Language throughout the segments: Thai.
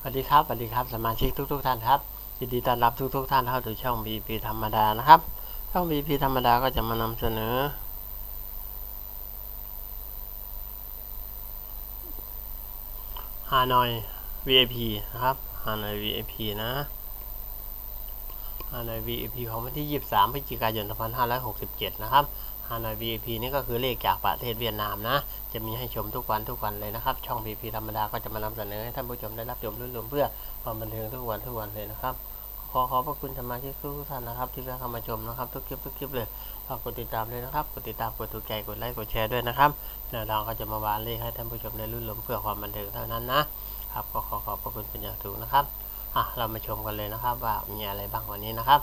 สวัสดีครับสวัสดีครับสมาชิกทุกๆท่านครับยินดีต้อนรับทุกๆท่านเข้าสู่ช่อง BP ธรรมดานะครับช่อง BP ธรรมดาก็จะมานำเสนอ ฮานอย VIP นะครับฮานอย VIP นะฮานอย VIP ของวันที่ 23พฤศจิกายน 2567 นะครับ ฮานอย VIP นี่ก็คือเลขจากประเทศเวียดนามนะ จะมีให้ชมทุกวันทุกวันเลยนะครับ ช่อง BP ธรรมดาก็จะมานำเสนอให้ท่านผู้ชมได้รับชมรุ่นรวมเพื่อความบันเทิงทุกวันทุกวันเลยนะครับ ขอขอบพระคุณสมาชิกทุกท่านนะครับที่แวะเข้ามาชมนะครับ ทุกคลิปทุกคลิปเลยฝากกดติดตามด้วยนะครับ กดติดตาม กดถูกใจ กดไลค์ กดแชร์ด้วยนะครับแนวทางก็จะมาวางเลขให้ท่านผู้ชมได้รุ่นรวมเพื่อความบันเทิงเท่านั้นนะครับ ก็ขอขอบพระคุณเป็นอย่างสูงนะครับอะเรามาชมกันเลยนะครับว่ามีอะไรบ้างวันนี้นะครับ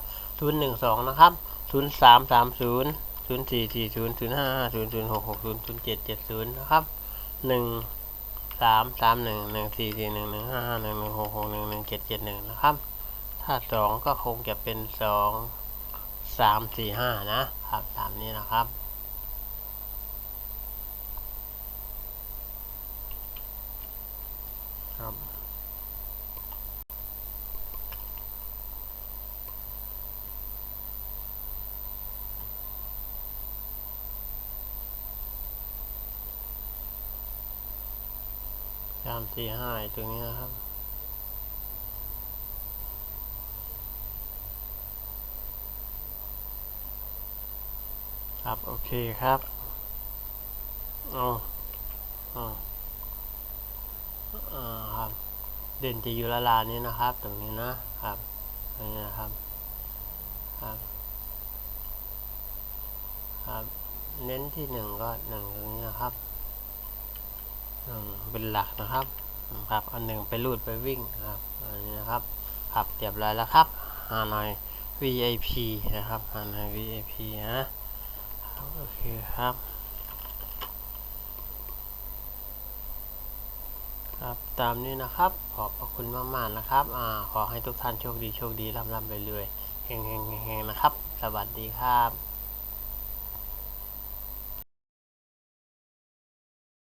012นะครับ0330 0440 055 0060 0770นย์ห้าศูนย์ศูนย์หกหกศูนย์ศูนย์เจ็ดเจ็ดศูนย์นะครับ1สามสามหนึ่งหนึ่งสี่สี่หนึ่งหนึ่งห้าห้าหนึ่งหนึ่งหกหกหนึ่งหนึ่งเจ็ดเจ็ดหนึ่งนะครับ ถ้าสองก็คงจะเป็นสองสามสี่ห้านะครับตามนี้นะครับครับ สามสี่ห้าตรงนี้นะครับ ครับ โอเคครับเอาเอาอ่าครับ เด่นจะอยู่ละลานนี้นะครับ ตรงนี้นะครับตรงนี้นะครับ ครับ ครับ เน้นที่หนึ่งก็หนึ่งตรงนี้นะครับ เป็นหลักนะครับครับอันหนึ่งไปรูดไปวิ่งครับอันนี้นะครับครับเรียบร้อยแล้วครับหาหน่อย VIP นะครับหาหน่อย VIP นะโอเคครับครับตามนี้นะครับขอบพระคุณมากๆนะครับอ่าขอให้ทุกท่านโชคดีโชคดีร่ำร่ำรวยๆเฮงๆๆๆนะครับ สวัสดีครับ